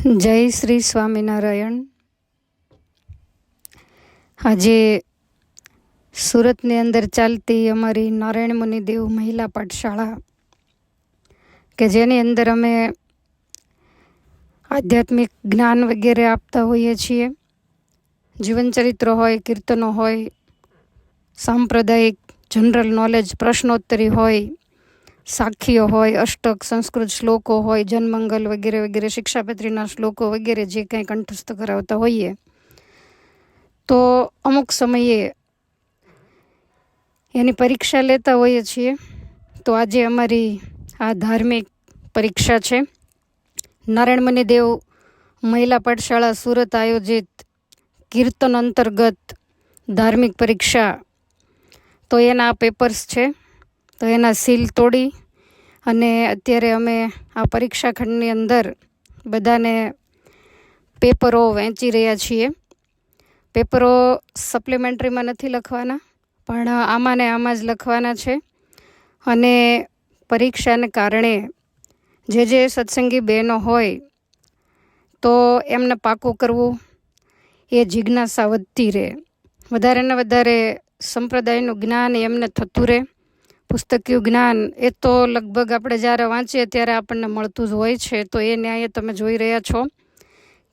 જય શ્રી સ્વામિનારાયણ. આજે સુરતની અંદર ચાલતી અમારી નારાયણ મુનિદેવ મહિલા પાઠશાળા, કે જેની અંદર અમે આધ્યાત્મિક જ્ઞાન વગેરે આપતા હોઈએ છીએ. જીવનચરિત્ર હોય, કીર્તનો હોય, સાંપ્રદાયિક, જનરલ નોલેજ, પ્રશ્નોત્તરી હોય સાખીઓ હોય, અષ્ટક સંસ્કૃત શ્લોકો હોય, જનમંગલ વગેરે વગેરે, શિક્ષાપત્રીના શ્લોકો વગેરે જે કંઈ કંઠસ્થ કરાવતા હોઈએ. તો અમુક સમયે એની પરીક્ષા લેતા હોઈએ છીએ. તો આજે અમારી આ ધાર્મિક પરીક્ષા છે. નારાયણ દેવ મહિલા પાઠશાળા સુરત આયોજિત કીર્તન અંતર્ગત ધાર્મિક પરીક્ષા. તો એના પેપર્સ છે. તો એના સીલ તોડી અને અત્યારે અમે આ પરીક્ષા ખંડની અંદર બધાને પેપરો વહેંચી રહ્યા છીએ. પેપરો સપ્લિમેન્ટરીમાં નથી લખવાના, પણ આમાં ને આમાં જ લખવાના છે. અને પરીક્ષાને કારણે જે જે સત્સંગી બહેનો હોય તો એમને પાકું કરવું એ જિજ્ઞાસા વધતી રહે. વધારે ને વધારે સંપ્રદાયનું જ્ઞાન એમને થતું રહે. પુસ્તકીય જ્ઞાન એ તો લગભગ આપણે જ્યારે વાંચીએ ત્યારે આપણને મળતું જ હોય છે. તો એ ન્યાય તમે જોઈ રહ્યા છો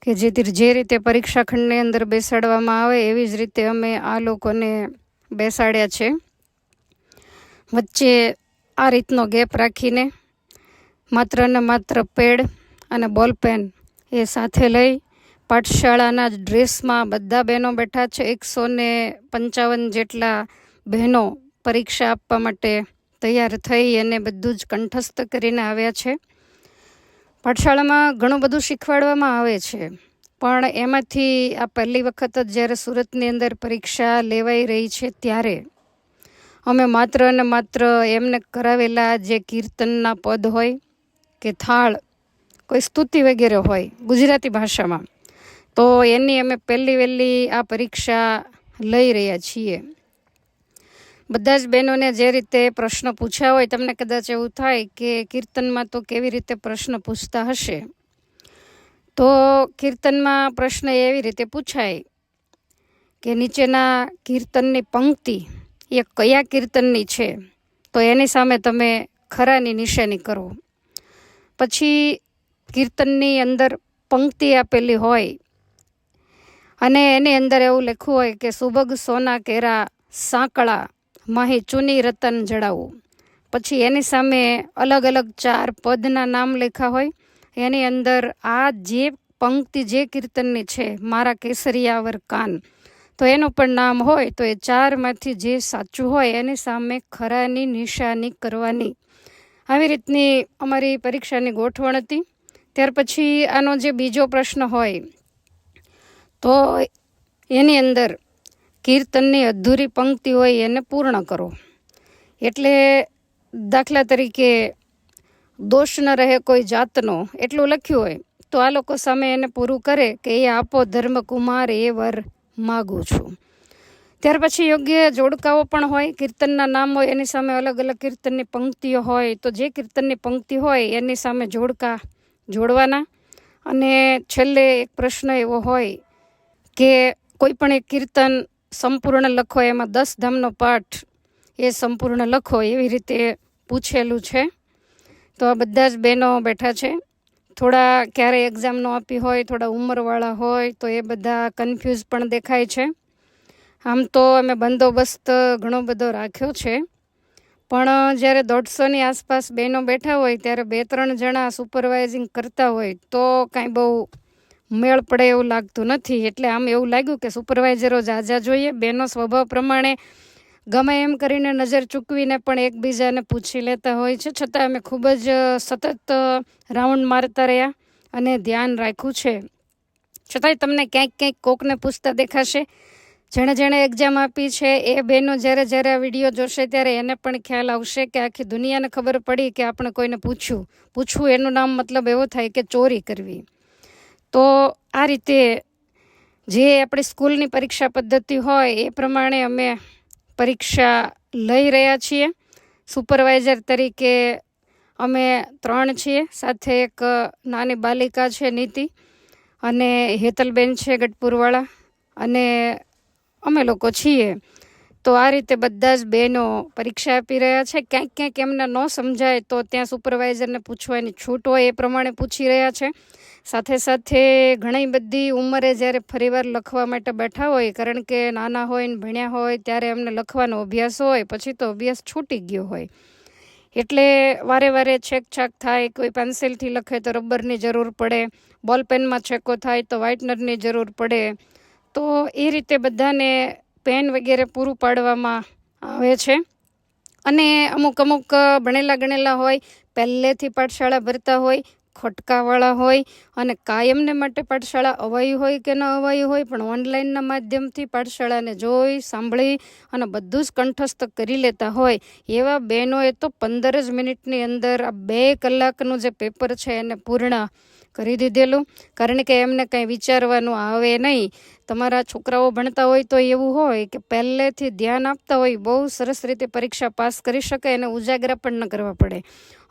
કે જેથી જે રીતે પરીક્ષા ખંડની અંદર બેસાડવામાં આવે એવી જ રીતે અમે આ લોકોને બેસાડ્યા છે. વચ્ચે આ રીતનો ગેપ રાખીને માત્ર ને માત્ર પેડ અને બોલપેન એ સાથે લઈ પાઠશાળાના ડ્રેસમાં બધા બહેનો બેઠા છે. એકસો ને પંચાવન જેટલા બહેનો પરીક્ષા આપવા માટે તૈયાર થઈ અને બધું જ કંઠસ્થ કરીને આવ્યા છે. પાઠશાળામાં ઘણું બધું શીખવાડવામાં આવે છે. પણ એમાંથી આ પહેલી વખત જ જ્યારે સુરતની અંદર પરીક્ષા લેવાઈ રહી છે ત્યારે અમે માત્ર અને માત્ર એમને કરાવેલા જે કીર્તનના પદ હોય કે થાળ, કોઈ સ્તુતિ વગેરે હોય ગુજરાતી ભાષામાં, તો એની અમે પહેલી વહેલી આ પરીક્ષા લઈ રહ્યા છીએ. બધા જ બહેનોને જે રીતે પ્રશ્ન પૂછ્યા હોય, તમને કદાચ એવું થાય કે કીર્તનમાં તો કેવી રીતે પ્રશ્ન પૂછતા હશે? તો કીર્તનમાં પ્રશ્ન એવી રીતે પૂછાય કે નીચેના કીર્તનની પંક્તિ એ કયા કીર્તનની છે? તો એની સામે તમે ખરાની નિશાની કરો. પછી કીર્તનની અંદર પંક્તિ આપેલી હોય અને એની અંદર એવું લખ્યું હોય કે સુબગ સોના કેરા સાંકળા માહી ચૂની રતન જડાવું. પછી એની સામે અલગ અલગ ચાર પદના નામ લેખા હોય. એની અંદર આ જે પંક્તિ, જે કીર્તનની છે, મારા કેસરિયાવર કાન. તો એનું પણ નામ હોય, તો એ ચારમાંથી જે સાચું હોય, એની સામે ખરાની નિશાની કરવાની. આવી રીતની અમારી પરીક્ષાની ગોઠવણ હતી. ત્યાર પછી આનો જે બીજો પ્રશ્ન હોય, તો એની અંદર કીર્તનની અધૂરી પંક્તિ હોય એને પૂર્ણ કરો. એટલે દાખલા તરીકે દોષ ન રહે કોઈ જાતનો, એટલું લખ્યું હોય, તો આ લોકો સામે એને પૂરું કરે કે એ આપો ધર્મકુમાર એ વર માગું છું. ત્યાર પછી યોગ્ય જોડકાઓ પણ હોય, કીર્તનના નામ હોય, એની સામે અલગ અલગ કીર્તનની પંક્તિઓ હોય, તો જે કીર્તનની પંક્તિ હોય એની સામે જોડકા જોડવાના. અને છેલ્લે એક પ્રશ્ન એવો હોય કે કોઈ પણ એક કીર્તન સંપૂર્ણ લખો, એમાં દસ ધામનો પાઠ એ સંપૂર્ણ લખો, એવી રીતે પૂછેલું છે. તો આ બધા જ બહેનો બેઠા છે. થોડા ક્યારે એક્ઝામ આપી હોય, થોડા ઉંમરવાળા હોય, તો એ બધા કન્ફ્યુઝ પણ દેખાય છે. આમ તો અમે બંદોબસ્ત ઘણો બધો રાખ્યો છે. પણ જ્યારે દોઢસોની આસપાસ બહેનો બેઠા હોય, ત્યારે બે ત્રણ જણા સુપરવાઇઝિંગ કરતા હોય, તો કાંઈ બહુ મેળ પડે એવું લાગતું નથી. એટલે આમ એવું લાગ્યું કે સુપરવાઇઝરો જાજા જોઈએ. બેનો સ્વભાવ પ્રમાણે ગમે એમ કરીને નજર ચૂકવીને પણ એકબીજાને પૂછી લેતા હોય છે. છતાં અમે ખૂબ જ સતત રાઉન્ડ મારતા રહ્યા અને ધ્યાન રાખ્યું છે. છતાંય તમને ક્યાંક ક્યાંક કોકને પૂછતા દેખાશે. જેણે જેણે એક્ઝામ આપી છે, એ બહેનો જ્યારે જ્યારે આ વીડિયો જોશે ત્યારે એને પણ ખ્યાલ આવશે કે આખી દુનિયાને ખબર પડી કે આપણે કોઈને પૂછ્યું. પૂછવું એનું નામ મતલબ એવો થાય કે ચોરી કરવી. તો આ રીતે જે આપણી સ્કૂલની પરીક્ષા પદ્ધતિ હોય એ પ્રમાણે અમે પરીક્ષા લઈ રહ્યા છીએ. સુપરવાઇઝર તરીકે અમે ત્રણ છીએ, સાથે એક નાની બાલિકા છે નીતિ અને હેતલબેન છે ગઢપુરવાળા અને અમે લોકો છીએ. તો આ રીતે બધા જ બહેનો પરીક્ષા આપી રહ્યા છે. ક્યાંક ક્યાંક એમને ન સમજાય તો ત્યાં સુપરવાઇઝરને પૂછવાની છૂટ હોય એ પ્રમાણે પૂછી રહ્યા છે. સાથે સાથે ઘણી બધી ઉંમરે જ્યારે ફરીવાર લખવા માટે બેઠા હોય, કારણ કે નાના હોય ને ભણ્યા હોય, ત્યારે એમને લખવાનો અભ્યાસ હોય, પછી તો અભ્યાસ છૂટી ગયો હોય. એટલે વારે વારે છેકછાક થાય, કોઈ પેન્સિલથી લખે તો રબરની જરૂર પડે બોલપેનમાં છેકો થાય તો વ્હાઇટનરની જરૂર પડે. તો એ રીતે બધાને પેન વગેરે પૂરું પાડવામાં આવે છે. અને અમુક અમુક ભણેલા ગણેલા હોય, પહેલેથી પાઠશાળા ભરતા હોય ખોટકાવાળા હોય અને કાયમને માટે પાઠશાળા અવાય હોય કે ન અવાયું હોય, પણ ઓનલાઈનના માધ્યમથી પાઠશાળાને જોઈ, સાંભળી અને બધું જ કંઠસ્થ કરી લેતા હોય, એવા બહેનોએ તો પંદર જ મિનિટની અંદર આ બે કલાકનું જે પેપર છે એને પૂર્ણ કરી દીધેલું. કારણ કે એમને કંઈ વિચારવાનું આવે નહીં. તમારા છોકરાઓ ભણતા હોય તો એવું હોય કે પહેલેથી ધ્યાન આપતા હોય, બહુ સરસ રીતે પરીક્ષા પાસ કરી શકે અને ઉજાગરા પણ ન કરવા પડે.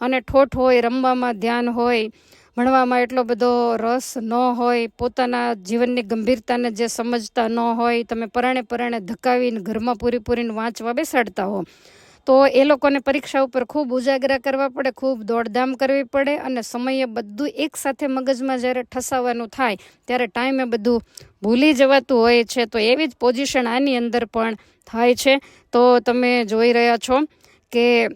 અને ઠોઠ હોય, રમવામાં ધ્યાન હોય, ભણવામાં એટલો બધો રસ ન હોય, પોતાના જીવનની ગંભીરતાને જે સમજતા ન હોય, તમે પરાણે પરાણે ધકાવીને ઘરમાં પૂરી પૂરીને વાંચવા બેસાડતા હો. તો એ લોકોને પરીક્ષા ઉપર ખૂબ ઉજાગરા કરવા પડે, ખૂબ દોડધામ કરવી પડે અને સમયે બધું એકસાથે મગજમાં જ્યારે ઠસાવવાનું થાય, ત્યારે ટાઈમે બધું ભૂલી જવાતું હોય છે. તો એવી જ પોઝિશન આની અંદર પણ થાય છે. તો તમે જોઈ રહ્યા છો કે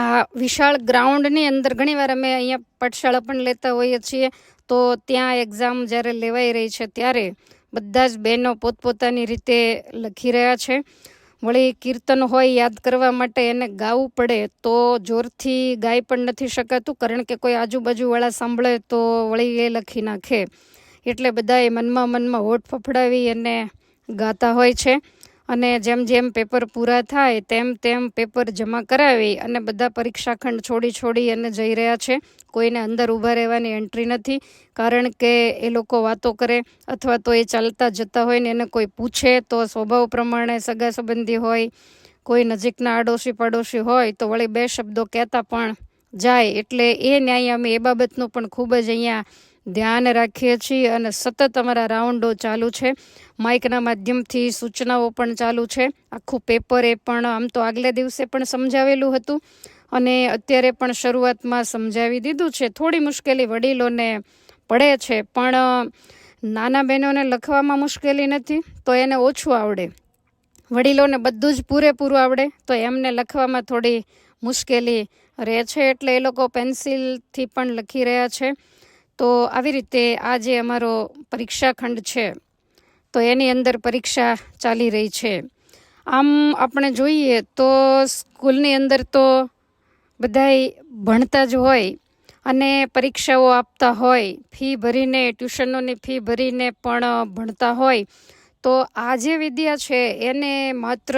આ વિશાળ ગ્રાઉન્ડની અંદર ઘણીવાર અમે અહીંયા પાઠશાળા પણ લેતા હોઈએ છીએ. તો ત્યાં એક્ઝામ જ્યારે લેવાઈ રહી છે ત્યારે બધા જ બહેનો પોતપોતાની રીતે લખી રહ્યા છે. વળી કીર્તન હોય યાદ કરવા માટે એને ગાવું પડે તો જોરથી ગાઈ પણ નથી શકાતું, કારણ કે કોઈ આજુબાજુવાળા સાંભળે તો વળી એ લખી નાખે. એટલે બધાએ મનમાં મનમાં હોઠ ફફડાવી અને ગાતા હોય છે. અને જેમ જેમ પેપર પૂરા થાય, તેમ તેમ પેપર જમા કરાવી અને બધા પરીક્ષા ખંડ છોડી છોડી અને જઈ રહ્યા છે. કોઈને અંદર ઊભા રહેવાની એન્ટ્રી નથી, કારણ કે એ લોકો વાતો કરે અથવા તો એ ચાલતા જતા હોય ને એને કોઈ પૂછે તો સ્વભાવ પ્રમાણે સગા સંબંધી હોય, કોઈ નજીકના આડોશી પાડોશી હોય તો વળી બે શબ્દો કહેતા પણ જાય. એટલે એ ન્યાય અમે એ બાબતનું પણ ખૂબ જ અહીંયા ધ્યાન રાખીએ છીએ અને સતત અમારા રાઉન્ડો ચાલુ છે. માઇકના માધ્યમથી સૂચનાઓ પણ ચાલુ છે. આખું પેપર એ પણ આમ તો આગલે દિવસે પણ સમજાવેલું હતું અને અત્યારે પણ શરૂઆતમાં સમજાવી દીધું છે. થોડી મુશ્કેલી વડીલોને પડે છે, પણ નાના બહેનોને લખવામાં મુશ્કેલી નથી, તો એને ઓછું આવડે. વડીલોને બધું જ પૂરેપૂરું આવડે, તો એમને લખવામાં થોડી મુશ્કેલી રહે છે. એટલે એ લોકો પેન્સિલથી પણ લખી રહ્યા છે. તો આવી રીતે આ જે અમારો પરીક્ષા ખંડ છે, તો એની અંદર પરીક્ષા ચાલી રહી છે. આમ આપણે જોઈએ તો સ્કૂલની અંદર તો બધાય ભણતા જ હોય અને પરીક્ષાઓ આપતા હોય, ફી ભરીને, ટ્યુશનોની ફી ભરીને પણ ભણતા હોય. તો આ જે વિદ્યા છે, એને માત્ર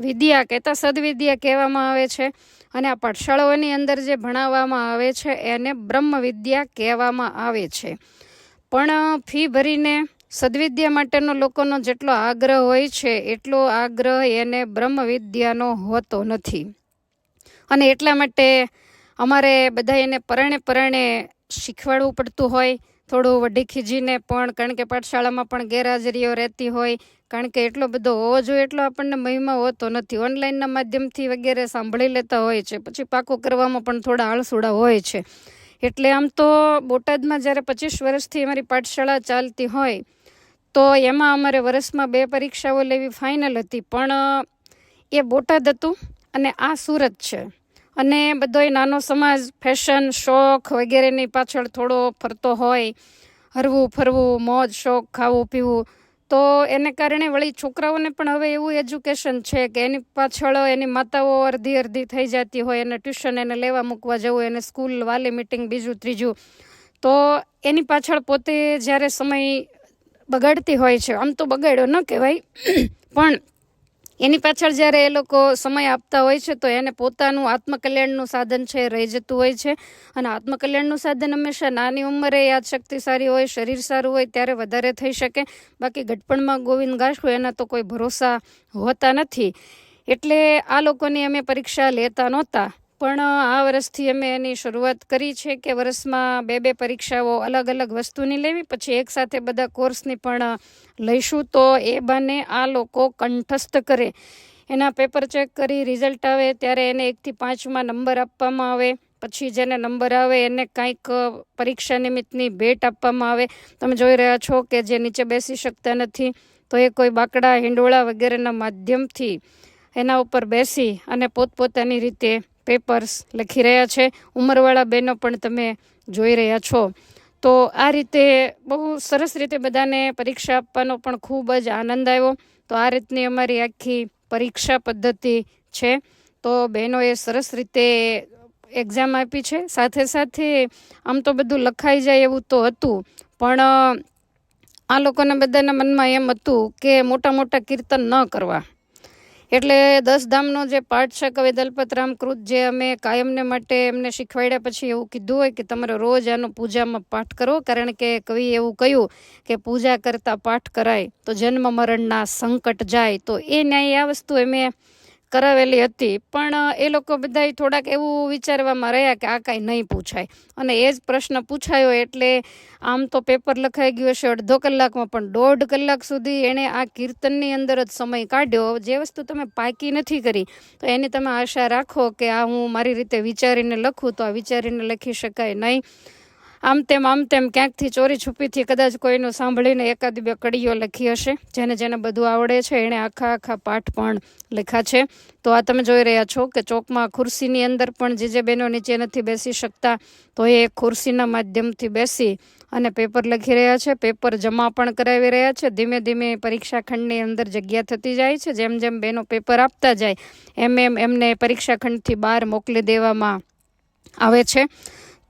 વિદ્યા કહેતા સદવિદ્યા કહેવામાં આવે છે અને આ પાઠશાળાઓની અંદર જે ભણાવવામાં આવે છે એને બ્રહ્મ વિદ્યા કહેવામાં આવે છે. પણ ફી ભરીને સદવિદ્યા માટેનો લોકોનો જેટલો આગ્રહ હોય છે, એટલો આગ્રહ એને બ્રહ્મ વિદ્યાનો હોતો નથી. અને એટલા માટે અમારે બધા એને પરણે પરણે શીખવાડવું પડતું હોય, થોડું વઢી ખીજીને પણ, કારણ કે પાઠશાળામાં પણ ગેરહાજરીઓ રહેતી હોય, કારણ કે એટલો બધો હોવો જોઈએ એટલો આપણને મહિમા હોતો નથી. ઓનલાઈનના માધ્યમથી વગેરે સાંભળી લેતા હોય છે, પછી પાકો કરવામાં પણ થોડા આળસુડા હોય છે. એટલે આમ તો બોટાદમાં જ્યારે પચીસ વર્ષથી અમારી પાઠશાળા ચાલતી હોય, તો એમાં અમારે વર્ષમાં બે પરીક્ષાઓ લેવી ફાઇનલ હતી. પણ એ બોટાદ હતું અને આ સુરત છે. અને બધોય નાનો સમાજ ફેશન શોખ વગેરેની પાછળ થોડો ફરતો હોય, હરવું, ફરવું, મોજ, શોખ, ખાવું, પીવું, તો એને કારણે વળી છોકરાઓને પણ હવે એવું એજ્યુકેશન છે કે એની પાછળ એની માતાઓ અડધી અડધી થઈ જતી હોય, એને ટ્યુશન એને લેવા મૂકવા જવું, એને સ્કૂલ વાલી મિટિંગ બીજું, ત્રીજું, તો એની પાછળ પોતે જ્યારે સમય બગાડતી હોય છે, આમ તો બગાડ્યો ન કહેવાય, પણ એની પાછળ જ્યારે એ લોકો સમય આપતા હોય છે, તો એને પોતાનું આત્મકલ્યાણનું સાધન છે રહી જતું હોય છે. અને આત્મકલ્યાણનું સાધન હંમેશા નાની ઉંમરે યાદશક્તિ સારી હોય, શરીર સારું હોય, ત્યારે વધારે થઈ શકે. બાકી ગઢપણમાં ગોવિંદ ગાશું એના તો કોઈ ભરોસા હોતા નથી. એટલે આ લોકોની અમે પરીક્ષા લેતા નહોતા. પણ આ વર્ષથી અમે એની શરૂઆત કરી છે કે વર્ષમાં બે બે પરીક્ષાઓ અલગ અલગ વસ્તુની લેવી, પછી એકસાથે બધા કોર્સની પણ લઈશું. તો એ બાને આ લોકો કંઠસ્થ કરે. એના પેપર ચેક કરી રિઝલ્ટ આવે ત્યારે એને એકથી પાંચમાં નંબર આપવામાં આવે. પછી જેને નંબર આવે એને કાંઈક પરીક્ષા નિમિત્તની ભેટ આપવામાં આવે. તમે જોઈ રહ્યા છો કે જે નીચે બેસી શકતા નથી, તો એ કોઈ બાકડા, હિંડોળા વગેરેના માધ્યમથી એના ઉપર બેસી અને પોતપોતાની રીતે પેપર્સ લખી રહ્યા છે. ઉંમરવાળા બહેનો પણ તમે જોઈ રહ્યા છો. તો આ રીતે બહુ સરસ રીતે બધાને પરીક્ષા આપવાનો પણ ખૂબ જ આનંદ આવ્યો. તો આ રીતની અમારી આખી પરીક્ષા પદ્ધતિ છે. તો બહેનોએ સરસ રીતે એક્ઝામ આપી છે. સાથે સાથે આમ તો બધું લખાઈ જાય એવું તો હતું. પણ આ લોકોના બધાના મનમાં એમ હતું કે મોટા મોટા કીર્તન ન કરવા. એટલે દસ ધામનો જે પાઠ છે કવિ દલપતરામ કૃત જે અમે કાયમને માટે એમને શીખવાડ્યા પછી એવું કીધું હોય કે તમારે રોજ આનો પૂજામાં પાઠ કરો, કારણ કે કવિ એવું કહ્યું કે પૂજા કરતાં પાઠ કરાય, તો જન્મ મરણના સંકટ જાય, તો એ ન્યાય આ વસ્તુ અમે કરાવેલી હતી. પણ એ લોકો બધાય થોડાક એવું વિચારવામાં રહ્યા કે આ કાંઈ નહીં પૂછાય. અને એ જ પ્રશ્ન પૂછાયો એટલે આમ તો પેપર લખાઈ ગયું હશે અડધો કલાકમાં, પણ દોઢ કલાક સુધી એણે આ કીર્તનની અંદર જ સમય કાઢ્યો. જે વસ્તુ તમે પાકી નથી કરી, તો એની તમે આશા રાખો કે આ હું મારી રીતે વિચારીને લખું, તો આ વિચારીને લખી શકાય નહીં. આમ તેમ આમ તેમ ક્યાંકથી ચોરી છુપીથી કદાચ કોઈનું સાંભળીને એકાદ બે કડીઓ લખી હશે. જેને જેને બધું આવડે છે, એણે આખા આખા પાઠ પણ લખ્યા છે. તો આ તમે જોઈ રહ્યા છો કે ચોકમાં ખુરશીની અંદર પણ જે જે બહેનો નીચે નથી બેસી શકતા, તો એ ખુરશીના માધ્યમથી બેસી અને પેપર લખી રહ્યા છે. પેપર જમા પણ કરાવી રહ્યા છે. ધીમે ધીમે પરીક્ષા ખંડની અંદર જગ્યા થતી જાય છે. જેમ જેમ બહેનો પેપર આપતા જાય, એમ એમ એમને પરીક્ષા ખંડથી બહાર મોકલી દેવામાં આવે છે.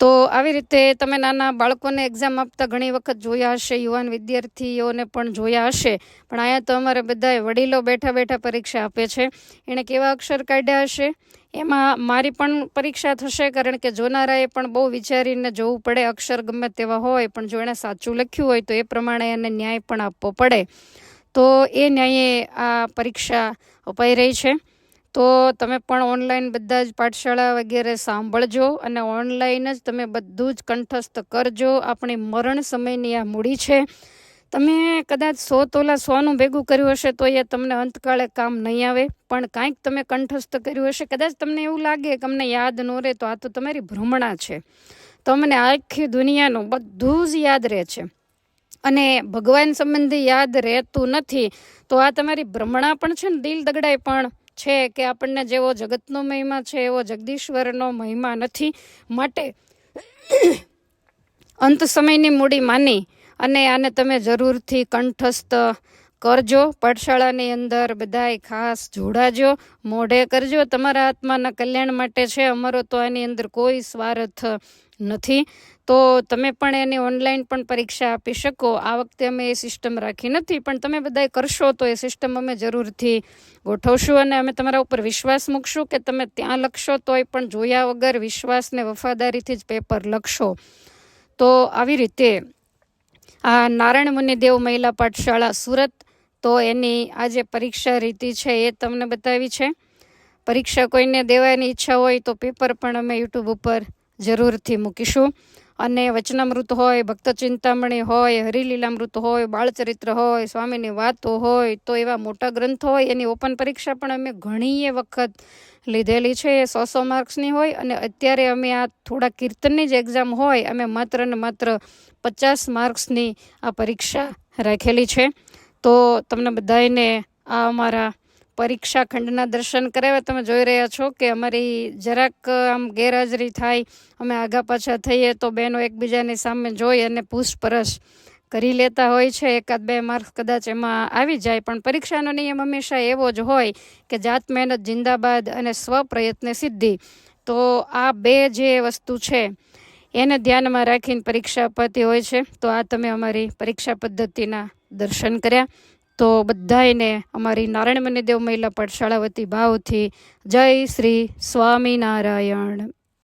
તો આવી રીતે તમે નાના બાળકોને એક્ઝામ આપતા ઘણી વખત જોયા હશે, યુવાન વિદ્યાર્થીઓને પણ જોયા હશે. પણ અહીંયા તો અમારે બધાએ વડીલો બેઠા બેઠા પરીક્ષા આપે છે. એણે કેવા અક્ષર કાઢ્યા હશે? એમાં મારી પણ પરીક્ષા થશે, કારણ કે જોનારાએ પણ બહુ વિચારીને જોવું પડે અક્ષર ગમે તેવા હોય, પણ જો એણે સાચું લખ્યું હોય તો એ પ્રમાણે એને ન્યાય પણ આપવો પડે. તો એ ન્યાયે આ પરીક્ષા અપાઈ રહી છે. તો તમે પણ ઓનલાઈન બધા જ પાઠશાળા વગેરે સાંભળજો અને ઓનલાઈન જ તમે બધું જ કંઠસ્થ કરજો. આપણી મરણ સમયની આ મૂડી છે. તમે કદાચ સો તોલા સોનું ભેગું કર્યું હશે તો એ તમને અંતકાળે કામ નહીં આવે. પણ કાંઈક તમે કંઠસ્થ કર્યું હશે. કદાચ તમને એવું લાગે કે અમને યાદ ન રહે તો આ તો તમારી ભ્રમણા છે. તો મને આખી દુનિયાનું બધું જ યાદ રહે છે. અને ભગવાન સંબંધી યાદ રહેતું નથી તો આ તમારી ભ્રમણા પણ છે ને દિલ દગડાય પણ. છે કે આપણને જેવો જગતનો મહિમા છે, એવો જગદીશ્વરનો મહિમા નથી. માટે અંત સમયની મૂડી માની અને આને તમે જરૂરથી કંઠસ્થ કરજો. પાઠશાળાની અંદર બધાય ખાસ જોડાજો, મોઢે કરજો. તમારા આત્માના કલ્યાણ માટે છે. અમારો તો આની અંદર કોઈ સ્વાર્થ નથી. તો તમે પણ એની ઓનલાઈન પણ પરીક્ષા આપી શકો. આ વખતે અમે એ સિસ્ટમ રાખી નથી, પણ તમે બધાએ કરશો તો એ સિસ્ટમ અમે જરૂરથી ગોઠવશું અને અમે તમારા ઉપર વિશ્વાસ મૂકશું કે તમે ત્યાં લખશો તોય પણ જોયા વગર વિશ્વાસને વફાદારીથી જ પેપર લખશો. તો આવી રીતે આ નારાયણ મુનિદેવ મહિલા પાઠશાળા સુરત, તો એની આ જે પરીક્ષા રીતિ છે એ તમને બતાવી છે. પરીક્ષા કોઈને દેવાની ઈચ્છા હોય તો પેપર પણ અમે યુટ્યુબ ઉપર જરૂરથી મૂકીશું. અને વચનામૃત હોય ભક્ત ચિંતામણી હોય, હરિલીલામૃત હોય, બાળચરિત્ર હોય, સ્વામીની વાતો હોય, તો એવા મોટા ગ્રંથો હોય, એની ઓપન પરીક્ષા પણ અમે ઘણીએ વખત લીધેલી છે. એ સો સો માર્ક્સની હોય અને અત્યારે અમે આ થોડા કીર્તનની જ એક્ઝામ હોય, અમે માત્ર ને માત્ર પચાસ માર્ક્સની આ પરીક્ષા રાખેલી છે. તો તમને બધાને આ અમારા પરીક્ષા ખંડના દર્શન કરાવ્યા તમે જોઈ રહ્યા છો કે અમારી જરાક, આમ, ગેરહાજરી થાય. અમે આગા પાછા થઈએ તો બહેનો એકબીજાની સામે જોઈ અને પૂછપરછ કરી લેતા હોય છે. એકાદ બે માર્ક્સ કદાચ એમાં આવી જાય. પણ પરીક્ષાનો નિયમ હંમેશા એવો જ હોય કે જાત મહેનત, જિંદાબાદ અને સ્વપ્રયત્ને સિદ્ધિ. તો આ બે જે વસ્તુ છે, એને ધ્યાનમાં રાખીને પરીક્ષા અપાતી હોય છે. તો આ તમે અમારી પરીક્ષા પદ્ધતિના દર્શન કર્યા. તો બધાને અમારી નારાયણ મનિદેવ મહિલા પાઠશાળા વતી ભાવથી જય શ્રી સ્વામિનારાયણ.